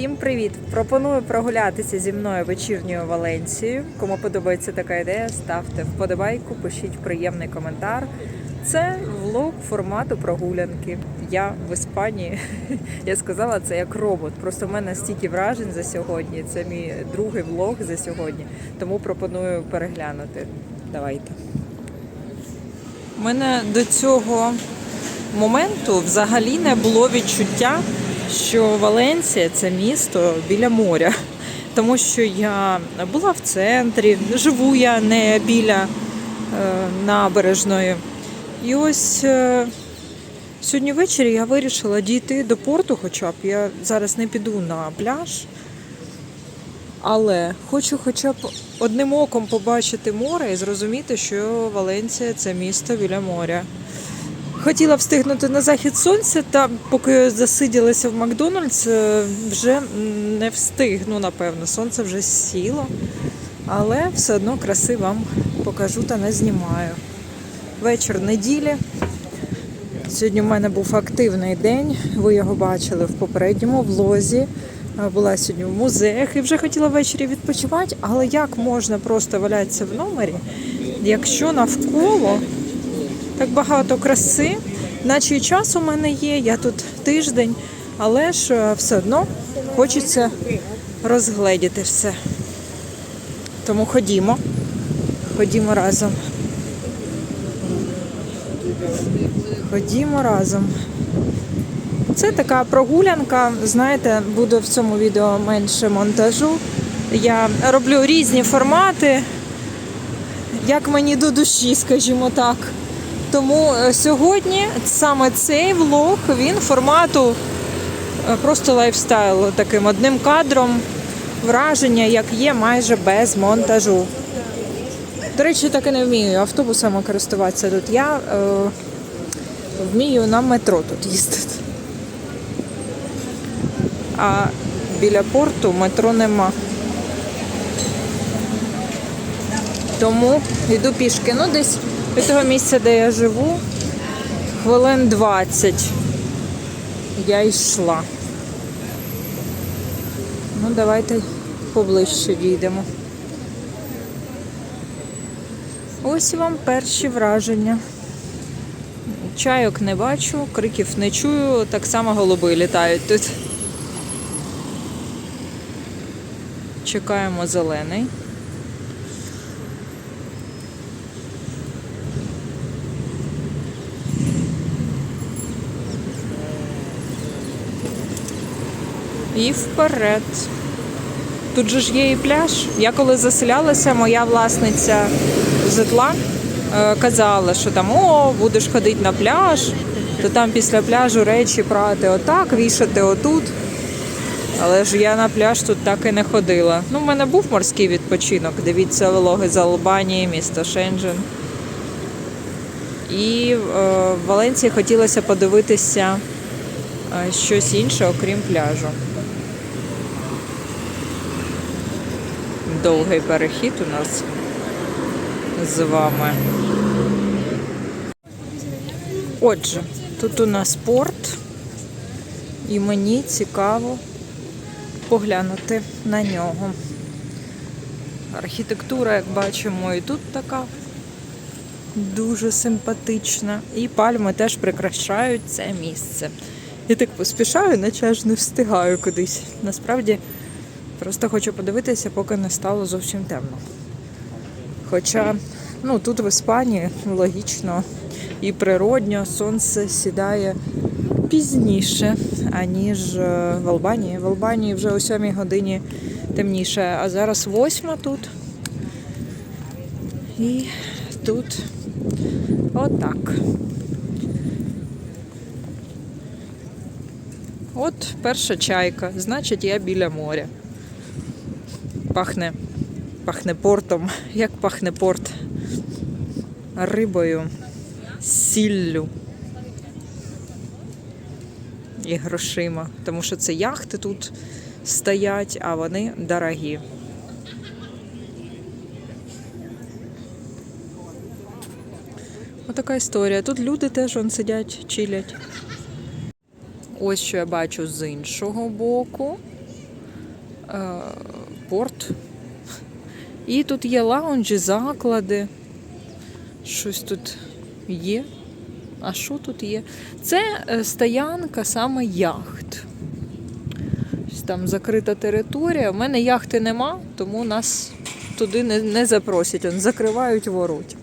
Всім привіт! Пропоную прогулятися зі мною вечірньою Валенцією. Кому подобається така ідея, ставте вподобайку, пишіть приємний коментар. Це влог формату прогулянки. Я в Іспанії. Я сказала це як робот. Просто в мене стільки вражень за сьогодні. Це мій другий влог за сьогодні. Тому пропоную переглянути. Давайте. У мене до цього моменту взагалі не було відчуття, що Валенсія це місто біля моря. Тому що я була в центрі, живу я не біля е, набережної. І ось е, сьогодні ввечері я вирішила дійти до порту, хоча б я зараз не піду на пляж. Але хочу хоча б одним оком побачити море і зрозуміти, що Валенція це місто біля моря. Хотіла встигнути на захід сонця, та поки засиділася в Макдональдс, е, вже не встигну, напевно. Сонце вже сіло. Але все одно краси вам покажу та не знімаю. Вечір неділі. Сьогодні в мене був активний день. Ви його бачили в попередньому влозі. Е, Була сьогодні в музеях і вже хотіла ввечері відпочивати, але як можна просто валятися в номері, якщо навколо так багато краси, наче і час у мене є, я тут тиждень, але ж е, все одно хочеться розгледіти все. Тому ходімо, ходімо разом. Ходімо разом. Це така прогулянка. Знаєте, буде в цьому відео менше монтажу. Я роблю різні формати, як мені до душі, скажімо так. Тому е, сьогодні саме цей влог він формату е, просто лайфстайл, таким одним кадром враження, як є майже без монтажу. До речі, так і не вмію автобусами користуватися тут. Я е, вмію на метро тут їздити. А біля порту метро нема. Тому йду пішки. Ну, десь від того місця, де я живу, хвилин 20 я йшла. Ну, давайте поближче дійдемо. Ось вам перші враження. Чайок не бачу, криків не чую, так само голуби літають тут. Чекаємо зелений. І вперед. Тут же ж є і пляж. Я коли заселялася, моя власниця житла е, казала, що там о, будеш ходити на пляж, то там після пляжу речі прати отак, вішати отут. Але ж я на пляж тут так і не ходила. Ну, в мене був морський відпочинок. Дивіться, вологи з Албанії, місто Шенджен. І е, в Валенції хотілося подивитися е, щось інше, окрім пляжу. Довгий перехід у нас з вами. Отже, тут у нас порт, і мені цікаво поглянути на нього. Архітектура, як бачимо, і тут така дуже симпатична. І пальми теж прикрашають це місце. Я так поспішаю, наче аж не встигаю кудись. Насправді просто хочу подивитися, поки не стало зовсім темно. Хоча ну, тут в Іспанії логічно і природньо сонце сідає пізніше, аніж е, в Албанії. В Албанії вже о 7 годині темніше, а зараз восьма тут. І тут отак. От перша чайка, значить я біля моря. Пахне, пахне портом. Як пахне порт? Рибою, сіллю і грошима, тому що це яхти тут стоять, а вони дорогі. Отака історія. Тут люди теж вон сидять, чилять. Ось що я бачу з іншого боку. Е, порт. І тут є лаунжі, заклади. Щось тут є. А що тут є? Це е, стоянка саме яхт. Там закрита територія. У мене яхти нема, тому нас туди не, не запросять. Он, закривають ворот.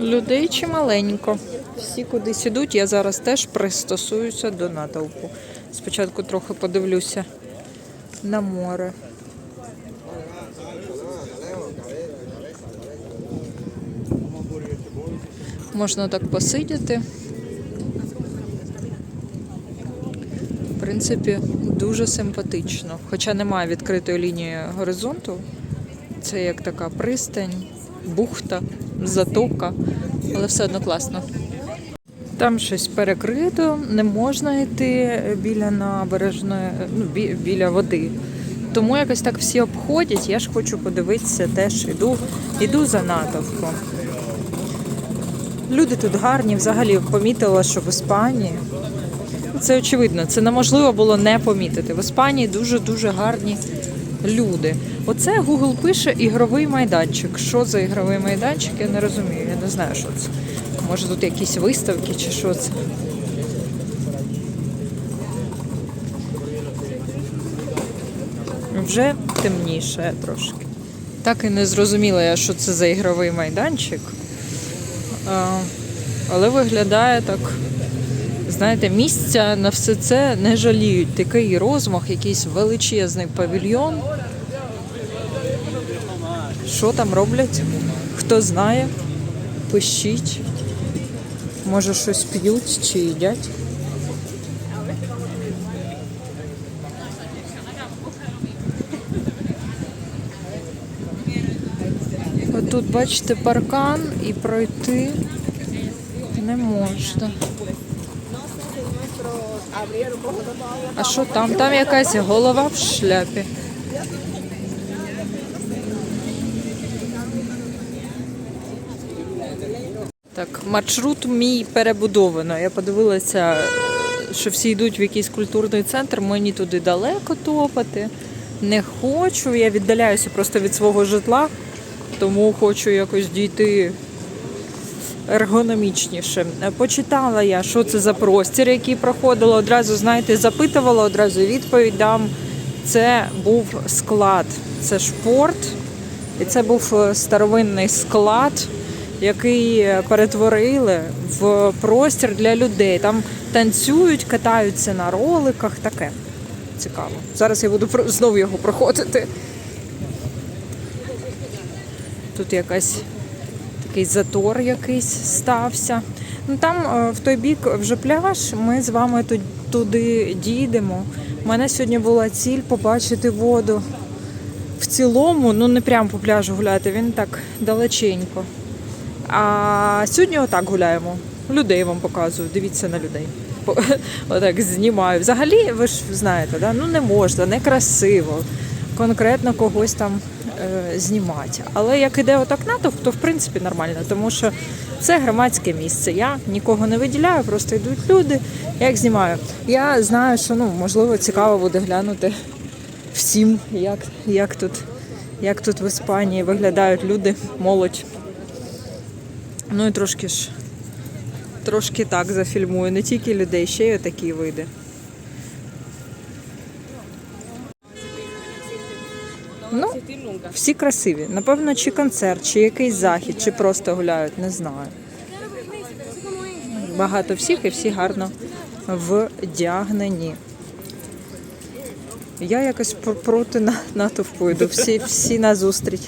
Людей чималенько. Всі кудись ідуть. Я зараз теж пристосуюся до натовпу. Спочатку трохи подивлюся на море. Можна так посидіти. В принципі, дуже симпатично. Хоча немає відкритої лінії горизонту. Це як така пристань, бухта, затока, але все одно класно. Там щось перекрито, не можна йти біля набережної, ну, бі- біля води. Тому якось так всі обходять. Я ж хочу подивитися, теж іду, іду за натовпом. Люди тут гарні, взагалі помітила, що в Іспанії. Це очевидно, це неможливо було не помітити. В Іспанії дуже-дуже гарні люди. Оце Google пише ігровий майданчик. Що за ігровий майданчик, я не розумію. Я не знаю, що це. Може тут якісь виставки чи що це. Вже темніше трошки. Так і не зрозуміла я, що це за ігровий майданчик. Але виглядає так. Знаєте, місця на все це не жаліють. Такий розмах, якийсь величезний павільйон. Що там роблять? Хто знає? Пишіть. Може щось п'ють чи їдять. Отут, бачите, паркан і пройти не можна. А що там? Там якась голова в шляпі. Так, маршрут мій перебудовано. Я подивилася, що всі йдуть в якийсь культурний центр, мені туди далеко топати. Не хочу. Я віддаляюся просто від свого житла, тому хочу якось дійти ергономічніше. Почитала я, що це за простір, який проходила. Одразу, знаєте, запитувала, одразу відповідь дам. Це був склад, це ж порт, і це був е, старовинний склад, який е, перетворили в простір для людей. Там танцюють, катаються на роликах, таке. Цікаво. Зараз я буду знову його проходити. Тут якась такий затор якийсь стався. Ну там е, в той бік вже пляж. Ми з вами туди дійдемо. У мене сьогодні була ціль побачити воду. В цілому, ну не прямо по пляжу гуляти, він так далеченько. А сьогодні отак гуляємо. Людей вам показую. Дивіться на людей. Отак знімаю. Взагалі, ви ж знаєте, да? ну не можна, не красиво конкретно когось там е, знімати. Але як іде отак натовп, то в принципі нормально, тому що це громадське місце. Я нікого не виділяю, просто йдуть люди, я їх знімаю. Я знаю, що ну можливо цікаво буде глянути всім, як, як тут. Як тут в Іспанії виглядають люди, молодь. Ну і трошки ж трошки так зафільмую. Не тільки людей, ще й отакі види. Ну, всі красиві. Напевно, чи концерт, чи якийсь захід, чи просто гуляють, не знаю. Багато всіх і всі гарно вдягнені. Я якось проти на- натовпу йду, всі, всі на зустріч.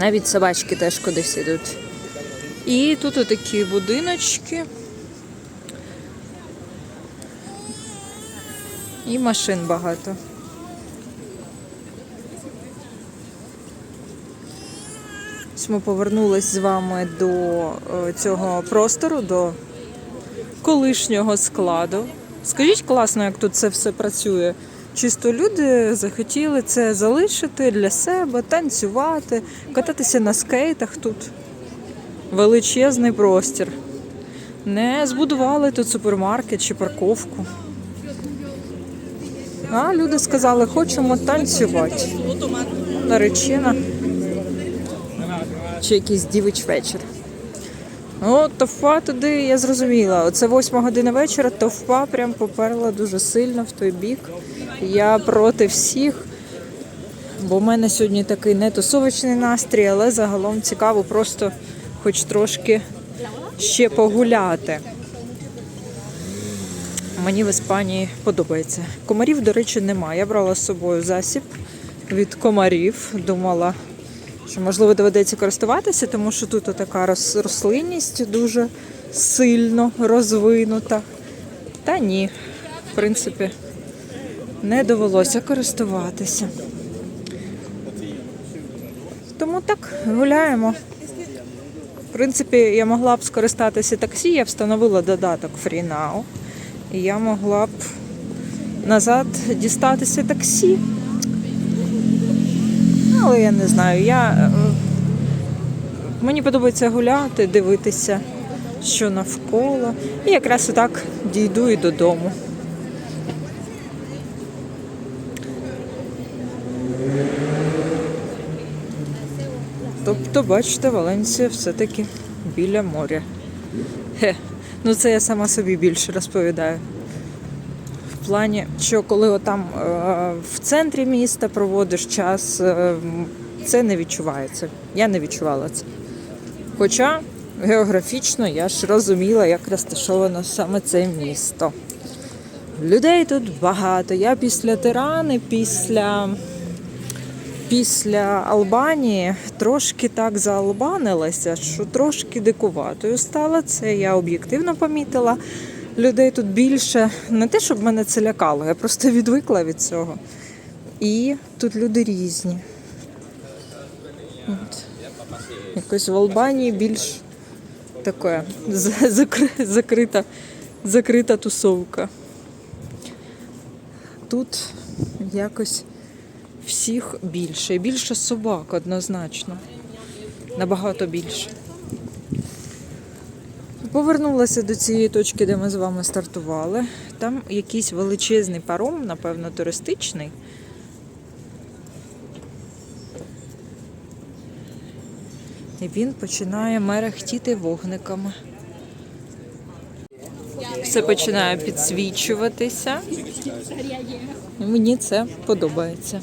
Навіть собачки теж кудись ідуть. І тут отакі будиночки. І машин багато. Ми повернулись з вами до е, цього простору, до колишнього складу. Скажіть класно, як тут це все працює. Чисто люди захотіли це залишити для себе, танцювати, кататися на скейтах тут. Величезний простір. не збудували тут супермаркет чи парковку. А люди сказали, хочемо танцювати. Наречена. Чи якийсь дівич вечір. Ну, товпа туди, я зрозуміла. Оце восьма година вечора, товпа прям поперла дуже сильно в той бік. Я проти всіх, бо в мене сьогодні такий не тусовочний настрій, але загалом цікаво просто хоч трошки ще погуляти. Мені в Іспанії подобається. Комарів, до речі, немає. Я брала з собою засіб від комарів. Думала, що можливо доведеться користуватися, тому що тут така рос- рослинність дуже сильно розвинута. Та ні, в принципі, не довелося користуватися. Тому так, гуляємо. В принципі, я могла б скористатися таксі, я встановила додаток FreeNow. І я могла б назад дістатися таксі. Але я не знаю. Я, е, мені подобається гуляти, дивитися, що навколо. І якраз отак дійду і додому. Тобто, бачите, Валенсія все-таки біля моря. Хе. Ну це я сама собі більше розповідаю. Плані, що коли отам е, в центрі міста проводиш час, е, це не відчувається. Я не відчувала це. Хоча географічно я ж розуміла, як розташовано саме це місто. Людей тут багато. Я після Тирани, після, після Албанії трошки так заалбанилася, що трошки дикуватою стала. Це я об'єктивно помітила. Людей тут більше. Не те, щоб мене це лякало, я просто відвикла від цього. І тут люди різні. От. Якось в Албанії більш таке закрита, закрита тусовка. Тут якось всіх більше. І більше собак однозначно. Набагато більше. Повернулася до цієї точки, де ми з вами стартували. Там якийсь величезний паром, напевно, туристичний. І він починає мерехтіти вогниками. Все починає підсвічуватися. Мені це подобається.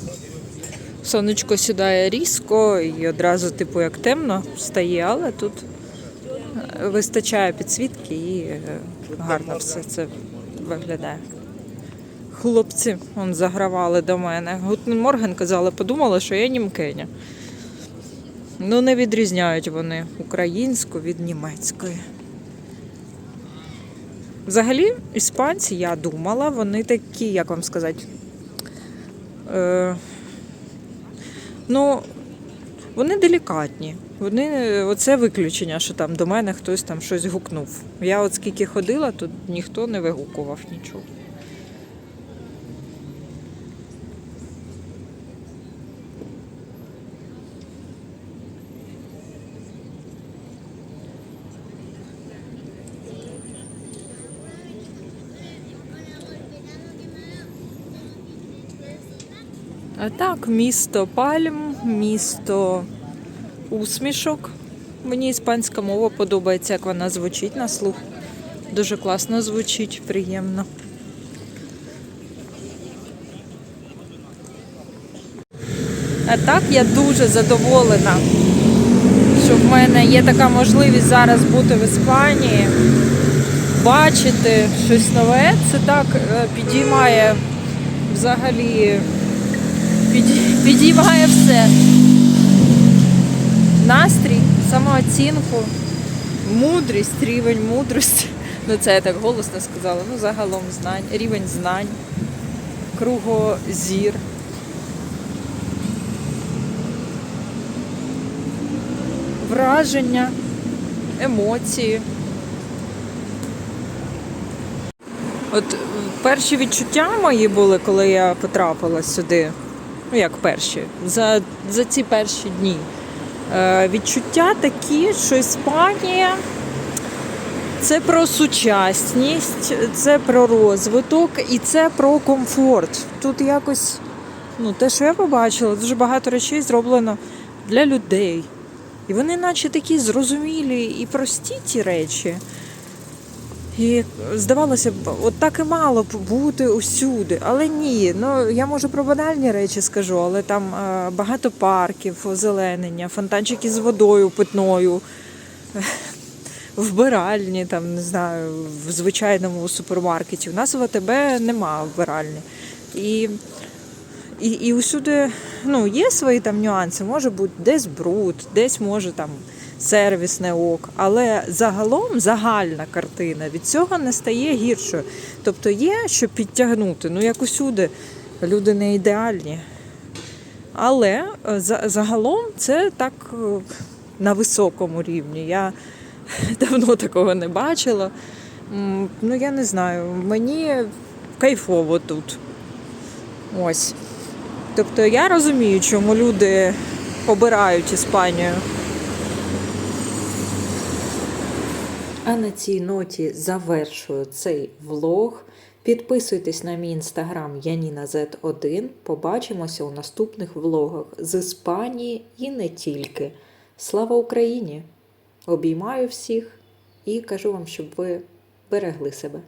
Сонечко сідає різко і одразу, типу, як темно стає, але тут вистачає підсвітки і е, гарно все це виглядає. Хлопці он загравали до мене. Морген казали, подумали, що я німкеня. Ну, не відрізняють вони українську від німецької. Взагалі, іспанці, я думала, вони такі, як вам сказати. Е, ну, вони делікатні. Вони, оце виключення, що там до мене хтось там щось гукнув. Я от скільки ходила, тут ніхто не вигукував нічого. А так, місто пальм, місто усмішок. Мені іспанська мова подобається, як вона звучить на слух. Дуже класно звучить, приємно. А так я дуже задоволена, що в мене є така можливість зараз бути в Іспанії, бачити щось нове. Це так е, підіймає взагалі підіймає все. Настрій, самооцінку, мудрість, рівень мудрості. Ну це я так голосно сказала. Ну, загалом знань, рівень знань, кругозір. Враження, емоції. От перші відчуття мої були, коли я потрапила сюди. Ну, як перші, за, за ці перші дні. Е, відчуття такі, що Іспанія Це про сучасність, це про розвиток і це про комфорт. Тут якось, ну, те, що я побачила, дуже багато речей зроблено для людей. І вони наче такі зрозумілі і прості ті речі. І здавалося б, от так і мало б бути усюди. Але ні, ну я може про банальні речі скажу, але там е, багато парків, озеленення, фонтанчики з водою питною, вбиральні, там, не знаю, в звичайному супермаркеті. У нас в АТБ нема вбиральні. І, і, і усюди ну, є свої там нюанси, може бути десь бруд, десь може там сервісне ок, але загалом загальна картина від цього не стає гіршою. Тобто є що підтягнути, ну як усюди, люди не ідеальні. Але е, загалом це так е, на високому рівні. Я давно такого не бачила. Ну, я не знаю, мені кайфово тут. Ось. Тобто я розумію, чому люди обирають Іспанію. А на цій ноті завершую цей влог. Підписуйтесь на мій інстаграм YaninaZ1. Побачимося у наступних влогах з Іспанії і не тільки. Слава Україні! Обіймаю всіх і кажу вам, щоб ви берегли себе.